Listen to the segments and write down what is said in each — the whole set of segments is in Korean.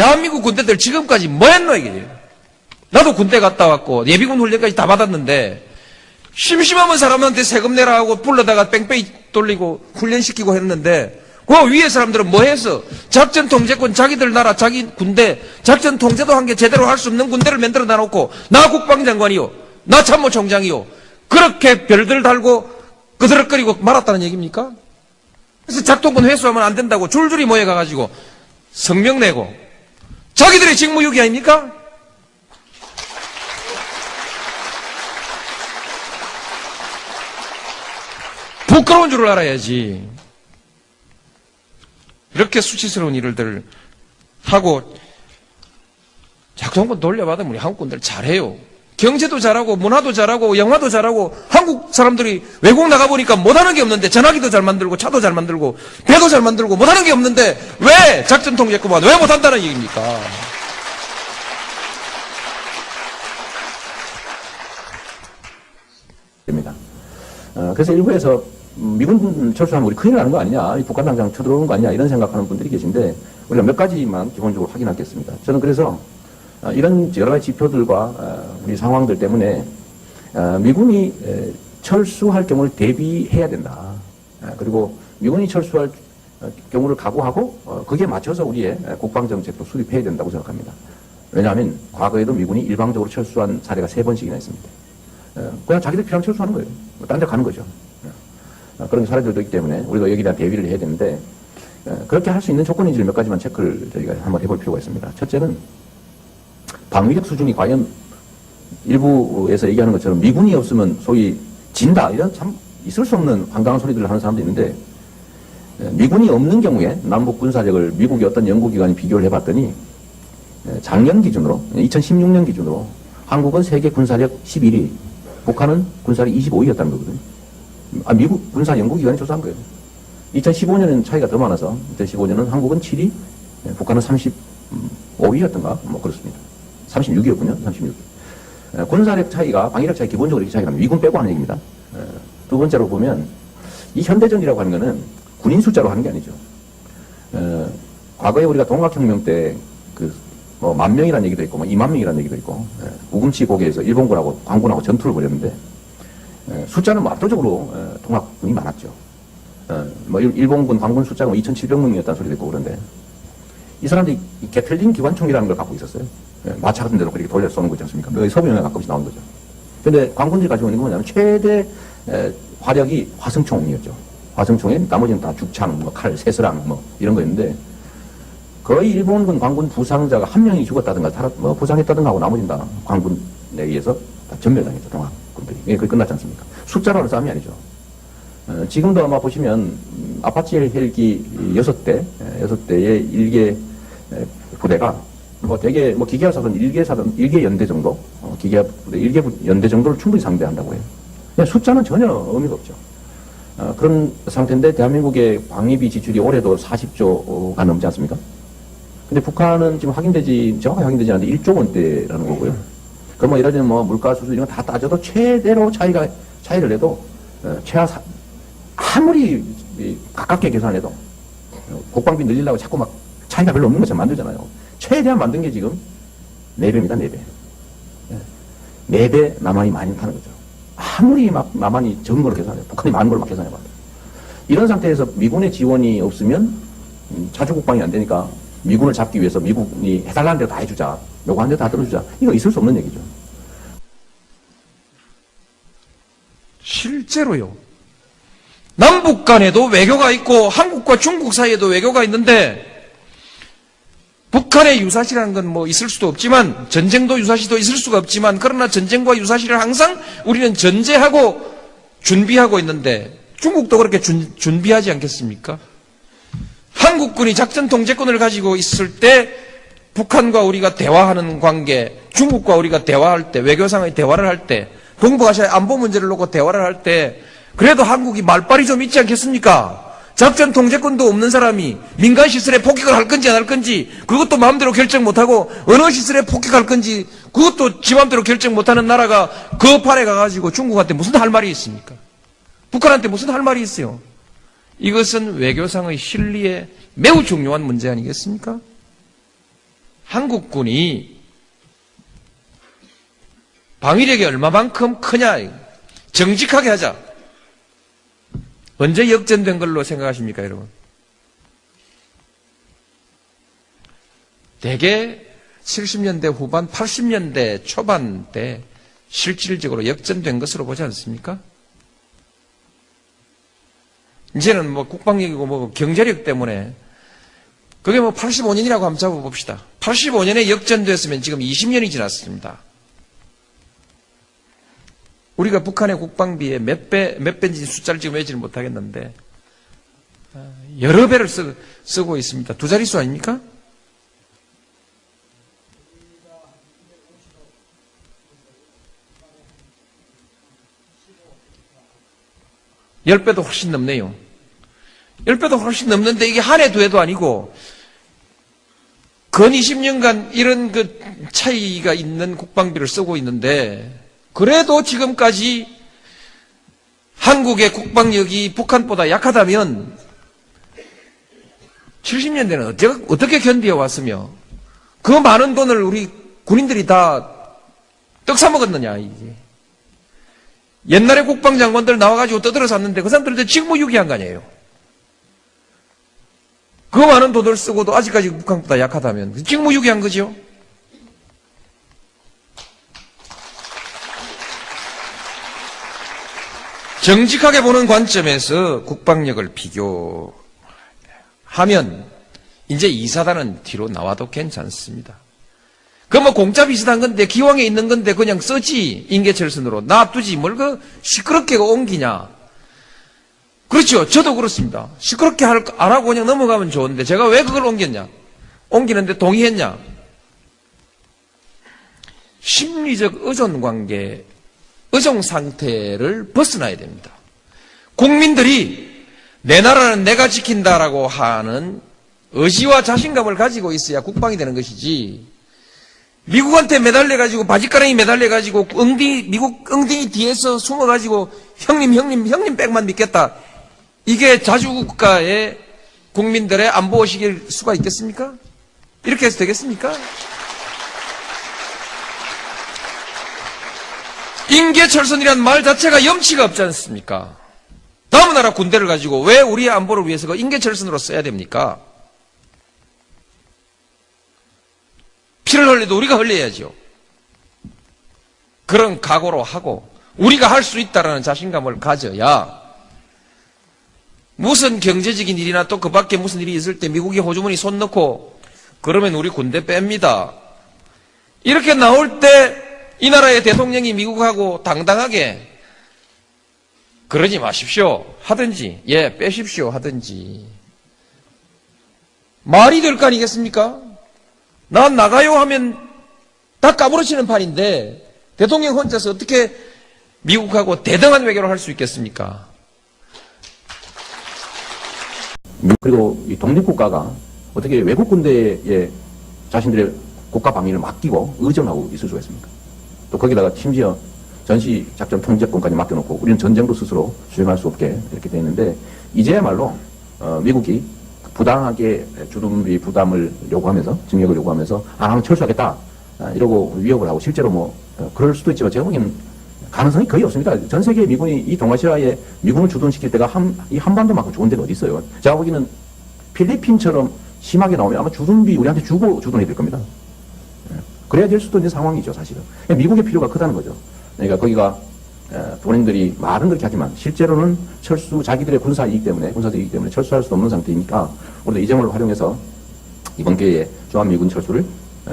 대한민국 군대들 지금까지 뭐 했노, 이게. 나도 군대 갔다 왔고, 예비군 훈련까지 다 받았는데, 심심하면 사람한테 세금 내라 하고 불러다가 뺑뺑이 돌리고 훈련시키고 했는데, 그 위에 사람들은 뭐 했어? 작전 통제권 자기들 나라, 자기 군대, 작전 통제도 한 게 제대로 할 수 없는 군대를 만들어 놔놓고, 나 국방장관이요. 나 참모총장이요. 그렇게 별들 달고 끄드럭거리고 말았다는 얘기입니까? 그래서 작동권 회수하면 안 된다고 줄줄이 모여가가지고 성명 내고 자기들의 직무유기 아닙니까? 부끄러운 줄을 알아야지. 이렇게 수치스러운 일들을 하고 작동권 돌려받으면 우리 한국군들 잘해요. 경제도 잘하고 문화도 잘하고 영화도 잘하고 한국 사람들이 외국 나가보니까 못하는 게 없는데 전화기도 잘 만들고 차도 잘 만들고 배도 잘 만들고 못하는 게 없는데 왜 작전 통제권만 왜 못한다는 얘기입니까? 됩니다. 어, 그래서 일부에서 음, 미군 철수하면 우리 큰일 나는 거 아니냐, 이 북한 당장 쳐들어오는 거 아니냐 이런 생각하는 분들이 계신데 우리가 몇 가지만 기본적으로 확인하겠습니다. 저는 그래서 어, 이런 여러 가지 지표들과 어, 우리 상황들 때문에 어, 미군이 에, 철수할 경우를 대비해야 된다. 어, 그리고 미군이 철수할 어, 경우를 각오하고 어, 거기에 맞춰서 우리의 에, 국방정책도 수립해야 된다고 생각합니다. 왜냐하면 과거에도 미군이 일방적으로 철수한 사례가 세 번씩이나 있습니다. 어, 그냥 자기들 필요하면 철수하는 거예요. 뭐딴데 가는 거죠. 어, 그런 사례들도 있기 때문에 우리가 여기에 대한 대비를 해야 되는데 어, 그렇게 할 수 있는 조건인지를 몇 가지만 체크를 저희가 한번 해볼 필요가 있습니다. 첫째는 방위력 수준이 과연 일부에서 얘기하는 것처럼 미군이 없으면 소위 진다 이런 참 있을 수 없는 황당한 소리들을 하는 사람도 있는데 에, 미군이 없는 경우에 남북 군사력을 미국의 어떤 연구기관이 비교를 해봤더니 에, 작년 기준으로 2016년 기준으로 한국은 세계 군사력 11위 북한은 군사력 25위였다는 거거든요. 아, 미국 군사 연구기관이 조사한 거예요. 2015년에는 차이가 더 많아서 2015년은 한국은 7위, 예, 북한은 35위였던가 뭐 그렇습니다. 36위였군요. 36위. 에, 군사력 차이가 방위력 차이 기본적으로 이렇게 차이가 납니다. 위군 빼고 하는 얘기입니다. 에, 두 번째로 보면 이 현대전이라고 하는 거는 군인 숫자로 하는 게 아니죠. 에, 과거에 우리가 동학혁명 때그 뭐만 명이라는 얘기도 있고 뭐 2만 명이라는 얘기도 있고 예, 우금치 고개에서 일본군하고 광군하고 전투를 벌였는데 예, 숫자는 뭐 압도적으로 예, 통합군이 많았죠. 예, 뭐 일- 일본군 광군 숫자가 2,700명이었다는 소리도 있고 그런데 이 사람들이 이 게틀링 기관총이라는 걸 갖고 있었어요. 예, 마차 같은 데로 그렇게 돌려 쏘는 거지 않습니까? 그 서부영에 가끔씩 나오는 거죠. 근데 광군들이 가지고 있는 건 뭐냐면 최대 에, 화력이 화성총이었죠. 화성총에 나머지는 다 죽창, 뭐 칼, 새스랑 뭐 이런 거였는데 거의 일본군 광군 부상자가 한 명이 죽었다든가 살았, 뭐 부상했다든가 하고 나머지는 다 광군에 의해서 다 전멸당했죠. 동학군들이. 예, 그게 끝났지 않습니까? 숫자로 하는 싸움이 아니죠. 어, 지금도 아마 보시면 음, 아파치 헬기 여섯 대, 예, 여섯 대의 일개 에, 부대가 뭐 대개 뭐 기계화 사든 일개 사든 일개 연대 정도, 어, 기계화 부대 일개 부- 연대 정도를 충분히 상대한다고 해요. 숫자는 전혀 의미가 없죠. 어, 그런 상태인데 대한민국의 방위비 지출이 올해도 40조가 넘지 않습니까? 근데 북한은 지금 확인되지, 정확하게 확인되지 않는데 1조 원대라는 거고요. 그럼 뭐 예를 들면 뭐 물가 수준 이런 거다 따져도 최대로 차이가, 차이를 내도, 어, 최하 사, 아무리 이 가깝게 계산해도 어, 국방비 늘리려고 자꾸 막 차이가 별로 없는 것처럼 만들잖아요. 최대한 만든 게 지금 4배입니다, 4배. 4배 남한이 많이 파는 거죠. 아무리 막 남한이 적은 걸로 계산해요. 북한이 많은 걸로 막 계산해봐도. 이런 상태에서 미군의 지원이 없으면 음, 자주 국방이 안 되니까 미군을 잡기 위해서 미국이 해달라는 대로 다 해주자. 요구하는 대로 다 들어주자. 이거 있을 수 없는 얘기죠. 실제로요. 남북 간에도 외교가 있고 한국과 중국 사이에도 외교가 있는데 북한의 유사시라는 건 뭐 있을 수도 없지만 전쟁도 유사시도 있을 수가 없지만 그러나 전쟁과 유사시를 항상 우리는 전제하고 준비하고 있는데 중국도 그렇게 준, 준비하지 않겠습니까? 한국군이 작전 통제권을 가지고 있을 때 북한과 우리가 대화하는 관계, 중국과 우리가 대화할 때, 외교상의 대화를 할 때, 동북아시아의 안보 문제를 놓고 대화를 할 때, 그래도 한국이 말빨이 좀 있지 않겠습니까? 작전 통제권도 없는 사람이 민간 시설에 폭격을 할 건지 안 할 건지 그것도 마음대로 결정 못하고 어느 시설에 폭격할 건지 그것도 지 마음대로 결정 못하는 나라가 그 판에 가가지고 중국한테 무슨 할 말이 있습니까? 북한한테 무슨 할 말이 있어요? 이것은 외교상의 실리에 매우 중요한 문제 아니겠습니까? 한국군이 방위력이 얼마만큼 크냐 정직하게 하자. 언제 역전된 걸로 생각하십니까, 여러분? 대개 70년대 후반, 80년대 초반 때 실질적으로 역전된 것으로 보지 않습니까? 이제는 뭐 국방력이고 뭐 경제력 때문에 그게 뭐 85년이라고 한번 잡아봅시다. 85년에 역전됐으면 지금 20년이 지났습니다. 우리가 북한의 국방비의 몇 배, 몇 배인지 숫자를 지금 외지를 못하겠는데, 어, 여러 배를 쓰, 쓰고 있습니다. 두 자릿수 아닙니까? 열 배도 훨씬 넘네요. 열 배도 훨씬 넘는데 이게 한 해 두 해도 아니고, 근 20년간 이런 그 차이가 있는 국방비를 쓰고 있는데, 그래도 지금까지 한국의 국방력이 북한보다 약하다면 70년대는 어떻게, 어떻게 견디어 왔으며 그 많은 돈을 우리 군인들이 다 떡 사먹었느냐, 이게. 옛날에 국방장관들 나와가지고 떠들어 샀는데 그 사람들은 직무유기한 거 아니에요. 그 많은 돈을 쓰고도 아직까지 북한보다 약하다면 직무유기한 거죠. 정직하게 보는 관점에서 국방력을 비교하면 이제 이사단은 뒤로 나와도 괜찮습니다. 그뭐 공짜 비슷한 건데 기왕에 있는 건데 그냥 쓰지 인계철선으로 놔두지 뭘 그 시끄럽게 옮기냐. 그렇죠. 저도 그렇습니다. 시끄럽게 할, 안 하고 그냥 넘어가면 좋은데 제가 왜 그걸 옮겼냐? 옮기는데 동의했냐? 심리적 의존 관계, 의존 상태를 벗어나야 됩니다. 국민들이 내 나라는 내가 지킨다라고 하는 의지와 자신감을 가지고 있어야 국방이 되는 것이지, 미국한테 매달려가지고, 바지가랑이 매달려가지고, 엉덩이, 미국 엉덩이 뒤에서 숨어가지고, 형님, 형님, 형님 백만 믿겠다. 이게 자주국가의 국민들의 안보 의식일 수가 있겠습니까? 이렇게 해서 되겠습니까? 인계철선이란 말 자체가 염치가 없지 않습니까? 다음 나라 군대를 가지고 왜 우리의 안보를 위해서 그 인계철선으로 써야 됩니까? 피를 흘려도 우리가 흘려야죠. 그런 각오로 하고 우리가 할 수 있다라는 자신감을 가져야 무슨 경제적인 일이나 또 그 밖에 무슨 일이 있을 때 미국이 호주머니 손 넣고 그러면 우리 군대 뺍니다. 이렇게 나올 때 이 나라의 대통령이 미국하고 당당하게 그러지 마십시오. 하든지, 예, 빼십시오. 하든지. 말이 될 거 아니겠습니까? 난 나가요 하면 다 까무러치는 판인데 대통령 혼자서 어떻게 미국하고 대등한 외교를 할 수 있겠습니까? 그리고 이 독립국가가 어떻게 외국 군대에 자신들의 국가 방위를 맡기고 의존하고 있을 수가 있습니까? 또 거기다가 심지어 전시 작전 통제권까지 맡겨놓고 우리는 전쟁도 스스로 수행할 수 없게 이렇게 돼 있는데 이제야말로 어, 미국이 부당하게 주둔비 부담을 요구하면서 증액을 요구하면서 아 철수하겠다 아, 이러고 위협을 하고 실제로 뭐 어, 그럴 수도 있지만 제가 보기에는 가능성이 거의 없습니다. 전 세계 미군이 이 동아시아에 미군을 주둔시킬 때가 한, 이 한반도만큼 좋은 데가 어디 있어요? 제가 보기에는 필리핀처럼 심하게 나오면 아마 주둔비 우리한테 주고 주둔해야 될 겁니다. 예. 그래야 될 수도 있는 상황이죠, 사실은. 미국의 필요가 크다는 거죠. 그러니까 거기가 에, 본인들이 말은 그렇게 하지만 실제로는 철수 자기들의 군사 이익 때문에 군사적 이익 때문에 철수할 수 없는 상태이니까 우리도 이 점을 활용해서 이번 기회에 주한미군 철수를 에,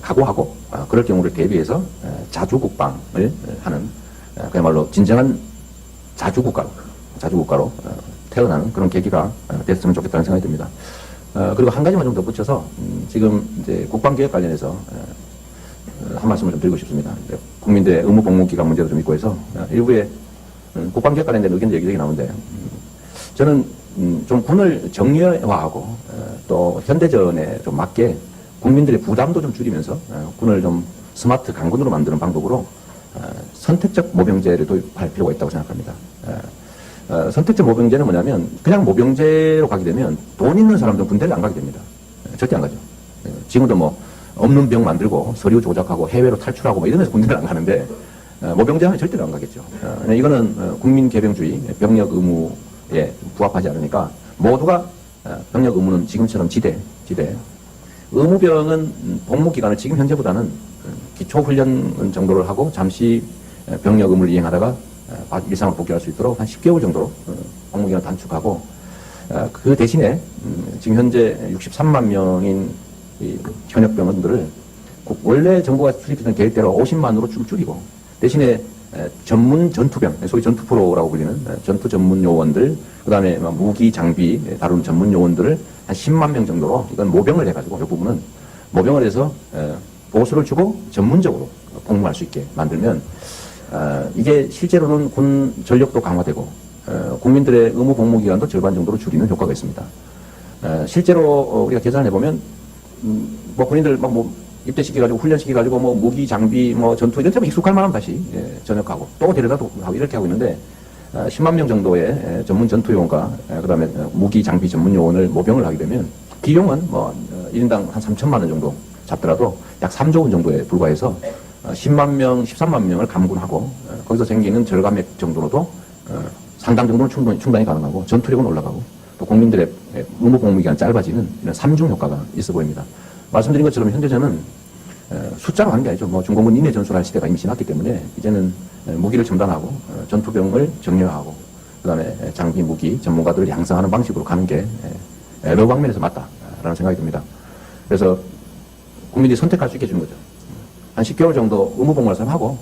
각오하고 아, 그럴 경우를 대비해서 에, 자주 국방을 에, 하는 에, 그야말로 진정한 자주 국가로 자주 국가로 어, 태어나는 그런 계기가 어, 됐으면 좋겠다는 생각이 듭니다. 어, 그리고 한 가지만 좀 덧붙여서 음, 지금 이제 국방개혁 관련해서 에, 어, 한 말씀을 좀 드리고 싶습니다. 국민들의 의무 복무 기간 문제도 좀 있고 해서 어, 일부에 음, 국방개혁 관련된 의견도 여기저기 나오는데 음, 저는 음, 좀 군을 정예화하고 어, 또 현대전에 좀 맞게 국민들의 부담도 좀 줄이면서 어, 군을 좀 스마트 강군으로 만드는 방법으로 어, 선택적 모병제를 도입할 필요가 있다고 생각합니다. 어, 어, 선택적 모병제는 뭐냐면 그냥 모병제로 가게 되면 돈 있는 사람들은 군대를 안 가게 됩니다. 어, 절대 안 가죠. 어, 지금도 뭐 없는 병 만들고 서류 조작하고 해외로 탈출하고 뭐 이런 데서 군대를 안 가는데 어, 모병제 하면 절대로 안 가겠죠. 어, 근데 이거는 어, 국민 개병주의 병력 의무에 부합하지 않으니까 모두가 어, 병력 의무는 지금처럼 지대 지대 의무병은 음, 복무 기간을 지금 현재보다는 음, 기초 훈련 정도를 하고 잠시 에, 병력 의무를 이행하다가 일상을 복귀할 수 있도록 한 10개월 정도로 어, 복무 기간 단축하고 어, 그 대신에 음, 지금 현재 63만 명인 이 현역 병원들을 그 원래 정부가 수립했던 계획대로 50만으로 줄 줄이고 대신에 에, 전문 전투병, 소위 전투 프로라고 불리는 에, 전투 전문 요원들, 그 다음에 무기 장비 에, 다루는 전문 요원들을 한 10만 명 정도로 이건 모병을 해가지고 이 부분은 모병을 해서 에, 보수를 주고 전문적으로 복무할 수 있게 만들면 어, 이게 실제로는 군 전력도 강화되고 어, 국민들의 의무 복무 기간도 절반 정도로 줄이는 효과가 있습니다. 어, 실제로 어, 우리가 계산해 보면 음, 뭐 군인들 막뭐 입대시켜가지고 훈련시켜가지고 뭐 무기 장비 뭐 전투 이런 데만 익숙할 만하면 다시 예, 전역하고 또 데려다 도 하고 이렇게 하고 있는데 어, 10만 명 정도의 예, 전문 전투 요원과 예, 그다음에 어, 무기 장비 전문 요원을 모병을 하게 되면 비용은 뭐 어, 1인당 한 3천만 원 정도 잡더라도 약 3조 원 정도에 불과해서 어, 10만 명, 13만 명을 감군하고 어, 거기서 생기는 절감액 정도로도 어, 상당 정도는 충분히, 충당이 가능하고 전투력은 올라가고 또 국민들의 예, 의무 복무 기간 짧아지는 이런 삼중 효과가 있어 보입니다. 말씀드린 것처럼 현재 저는 에, 숫자로 하는 게 아니죠. 뭐 중공군 인내 전술할 시대가 이미 지났기 때문에 이제는 에, 무기를 첨단하고 어, 전투병을 정렬하고 그다음에 에, 장비 무기 전문가들을 양성하는 방식으로 가는 게 에, 여러 방면에서 맞다라는 생각이 듭니다. 그래서 국민들이 선택할 수 있게 해주는 거죠. 한 10개월 정도 의무 복무를 사람 하고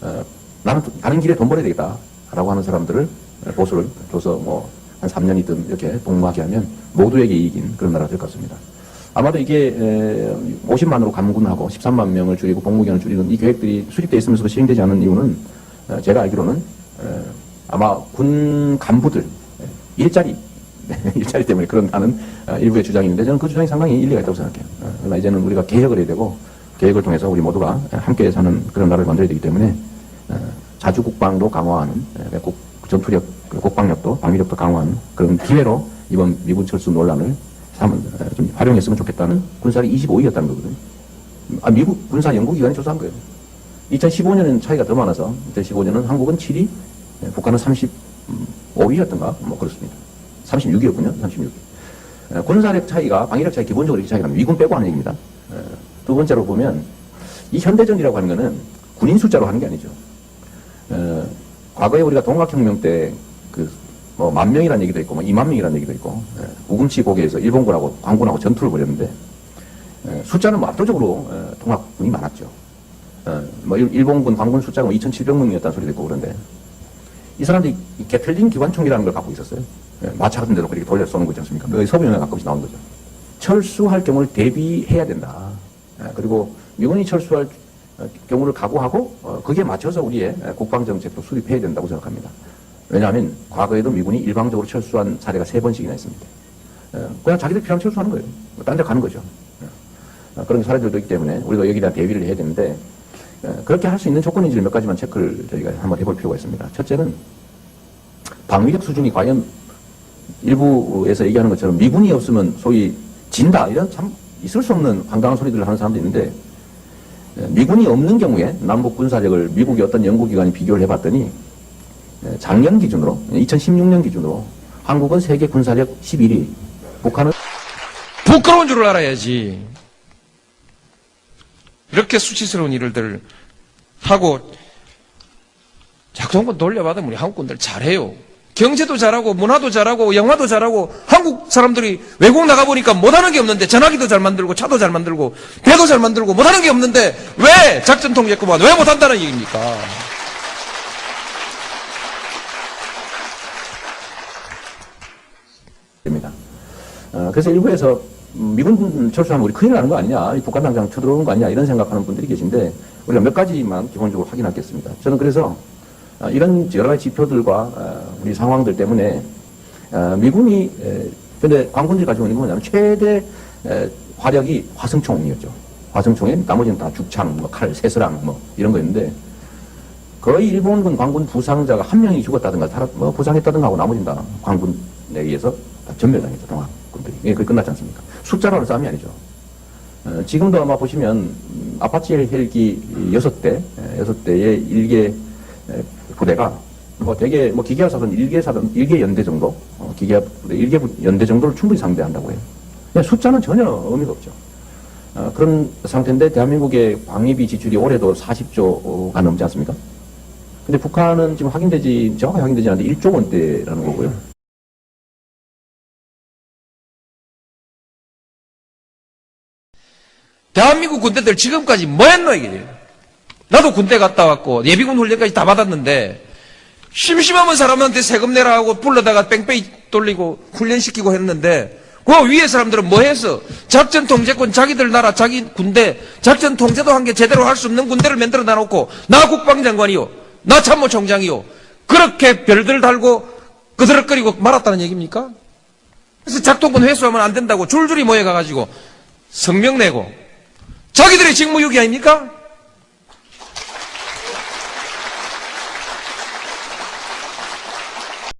어, 나는 또 다른 길에 돈 벌어야 되겠다라고 하는 사람들을 에, 보수를 줘서 뭐 한 3년이든 이렇게 복무하게 하면 모두에게 이익인 그런 나라가 될 것 같습니다. 아마도 이게 50만으로 감군하고 13만 명을 줄이고 복무기간을 줄이는 이 계획들이 수립되어 있으면서도 시행되지 않은 이유는 어, 제가 알기로는 에, 아마 군 간부들 에, 일자리 일자리 때문에 그런다는 어, 일부의 주장이 있는데 저는 그 주장이 상당히 일리가 있다고 생각해요. 어, 그러나 이제는 우리가 개혁을 해야 되고 계획을 통해서 우리 모두가 함께 사는 그런 나라를 만들어야 되기 때문에 어, 자주 국방도 강화하는 에, 국 전투력, 그 국방력도 방위력도 강화하는 그런 기회로 이번 미군 철수 논란을 삼- 에, 좀 활용했으면 좋겠다는 군사력이 25위였다는 거거든요. 아, 미국 군사 연구기관이 조사한 거예요. 2015년에는 차이가 더 많아서 2015년은 한국은 7위, 예, 북한은 35위였던가 뭐 그렇습니다. 36위였군요. 36위. 군사력 차이가 방위력 차이 기본적으로 이렇게 차이가 납니다. 미군 빼고 하는 얘기입니다. 에, 두 번째로 보면 이 현대전이라고 하는 거는 군인 숫자로 하는 게 아니죠. 에, 과거에 우리가 동학혁명 때그뭐만 명이라는 얘기도 있고 뭐 2만 명이라는 얘기도 있고 에, 우금치 고개에서 일본군하고 광군하고 전투를 벌였는데 에, 숫자는 뭐 압도적으로 에, 동학군이 많았죠. 어, 뭐 일- 일본군 광군 숫자가 뭐 2,700명이었다는 소리도 있고 그런데 이 사람들이 이 게틀링 기관총이라는 걸 갖고 있었어요. 예, 마차 같은 데로 그렇게 돌려 쏘는 거 있지 않습니까? 그 서부영화 가끔씩 나오는 거죠. 철수할 경우를 대비해야 된다. 예, 그리고 미군이 철수할 어, 경우를 각오하고 어, 거기에 맞춰서 우리의 예, 국방정책도 수립해야 된다고 생각합니다. 왜냐하면 과거에도 미군이 일방적으로 철수한 사례가 세 번씩이나 있습니다. 예, 그냥 자기들 필요하면 철수하는 거예요. 뭐딴데 가는 거죠. 예. 어, 그런 사례들도 있기 때문에 우리가 여기에 대한 대비를 해야 되는데 예, 그렇게 할 수 있는 조건인지를 몇 가지만 체크를 저희가 한번 해볼 필요가 있습니다. 첫째는 방위력 수준이 과연 일부에서 얘기하는 것처럼 미군이 없으면 소위 진다 이런 참 있을 수 없는 황당한 소리들을 하는 사람도 있는데 예, 미군이 없는 경우에 남북 군사력을 미국의 어떤 연구기관이 비교를 해봤더니 예, 작년 기준으로 2016년 기준으로 한국은 세계 군사력 11위 북한은 부끄러운 줄을 알아야지. 이렇게 수치스러운 일들을 하고 한번 돌려받으면 우리 한국군들 잘해요. 경제도 잘하고 문화도 잘하고 영화도 잘하고 한국 사람들이 외국 나가보니까 못하는 게 없는데 전화기도 잘 만들고 차도 잘 만들고 배도 잘 만들고 못하는 게 없는데 왜 작전 통제구만 왜 못한다는 얘기입니까? 됩니다. 어, 그래서 일부에서 음, 미군 철수하면 우리 큰일 나는 거 아니냐, 이 북한 당장 쳐들어오는 거 아니냐, 이런 생각하는 분들이 계신데, 우리가 몇 가지만 기본적으로 확인하겠습니다. 저는 그래서 어, 이런 여러 가지 지표들과 어, 우리 상황들 때문에 어, 미군이 에, 근데 광군들이 가지고 있는 건 뭐냐면 최대 에, 화력이 화성총이었죠. 화성총에 나머지는 다 죽창, 뭐 칼, 새스랑 뭐 이런 거였는데 거의 일본군 광군 부상자가 한 명이 죽었다든가 살았, 뭐 부상했다든가 하고 나머지는 다 광군에 의해서 다 전멸당했죠 동학군들이 이게 거의 끝났지 않습니까? 숫자로 하는 싸움이 아니죠. 어, 지금도 아마 보시면 음, 아파치 헬기 여섯 대, 에, 여섯 대의 일개 에, 부대가 뭐 대개 뭐 기계화 사든 일개 사든 일개 연대 정도, 어, 기계화 일개 부- 연대 정도를 충분히 상대한다고 해요. 그냥 숫자는 전혀 의미가 없죠. 어, 그런 상태인데 대한민국의 방위비 지출이 올해도 40조가 넘지 않습니까? 근데 북한은 지금 확인되지 정확하게 확인되지 않는데 1조 원대라는 거고요. 대한민국 군대들 지금까지 뭐 했노, 이게? 나도 군대 갔다 왔고, 예비군 훈련까지 다 받았는데, 심심하면 사람한테 세금 내라 하고 불러다가 뺑뺑이 돌리고 훈련시키고 했는데, 그 위에 사람들은 뭐 했어? 작전 통제권 자기들 나라, 자기 군대, 작전 통제도 한 게 제대로 할 수 없는 군대를 만들어 놔놓고, 나 국방장관이요. 나 참모총장이요. 그렇게 별들 달고 끄드럭거리고 말았다는 얘기입니까? 그래서 작동권 회수하면 안 된다고 줄줄이 모여가가지고 성명 내고 자기들의 직무유기 아닙니까?